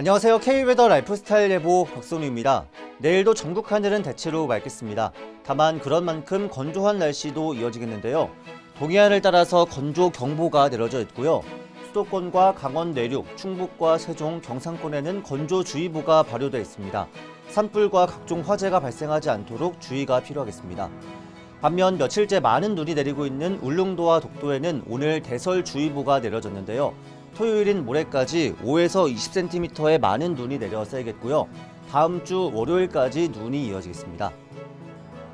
안녕하세요. K웨더 라이프스타일 예보 박선우입니다. 내일도 전국 하늘은 대체로 맑겠습니다. 다만 그런 만큼 건조한 날씨도 이어지겠는데요. 동해안을 따라서 건조 경보가 내려져 있고요. 수도권과 강원 내륙, 충북과 세종, 경상권에는 건조주의보가 발효되어 있습니다. 산불과 각종 화재가 발생하지 않도록 주의가 필요하겠습니다. 반면 며칠째 많은 눈이 내리고 있는 울릉도와 독도에는 오늘 대설주의보가 내려졌는데요. 토요일인 모레까지 5에서 20cm의 많은 눈이 내려 쌓이겠고요. 다음 주 월요일까지 눈이 이어지겠습니다.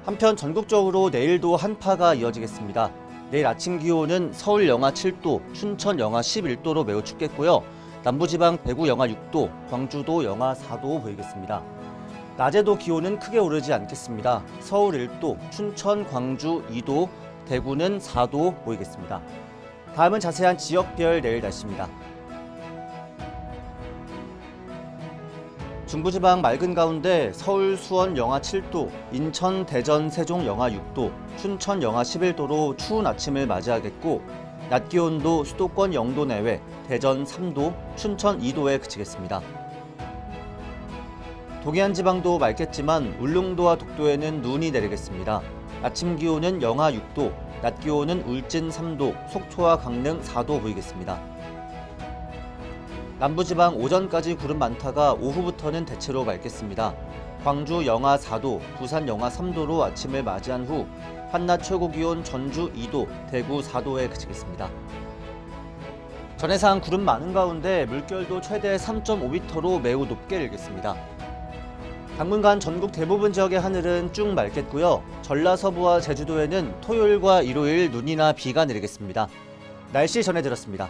한편 전국적으로 내일도 한파가 이어지겠습니다. 내일 아침 기온은 서울 영하 7도, 춘천 영하 11도로 매우 춥겠고요. 남부지방 대구 영하 6도, 광주도 영하 4도 보이겠습니다. 낮에도 기온은 크게 오르지 않겠습니다. 서울 1도, 춘천, 광주 2도, 대구는 4도 보이겠습니다. 다음은 자세한 지역별 내일 날씨입니다. 중부지방 맑은 가운데 서울, 수원 영하 7도, 인천, 대전, 세종 영하 6도, 춘천 영하 11도로 추운 아침을 맞이하겠고 낮 기온도 수도권 0도 내외, 대전 3도, 춘천 2도에 그치겠습니다. 동해안 지방도 맑겠지만 울릉도와 독도에는 눈이 내리겠습니다. 아침 기온은 영하 6도, 낮 기온은 울진 3도, 속초와 강릉 4도 보이겠습니다. 남부지방 오전까지 구름 많다가 오후부터는 대체로 맑겠습니다. 광주 영하 4도, 부산 영하 3도로 아침을 맞이한 후 한낮 최고 기온 전주 2도, 대구 4도에 그치겠습니다. 전해상 구름 많은 가운데 물결도 최대 3.5m로 매우 높게 일겠습니다. 당분간 전국 대부분 지역의 하늘은 쭉 맑겠고요. 전라 서부와 제주도에는 토요일과 일요일 눈이나 비가 내리겠습니다. 날씨 전해드렸습니다.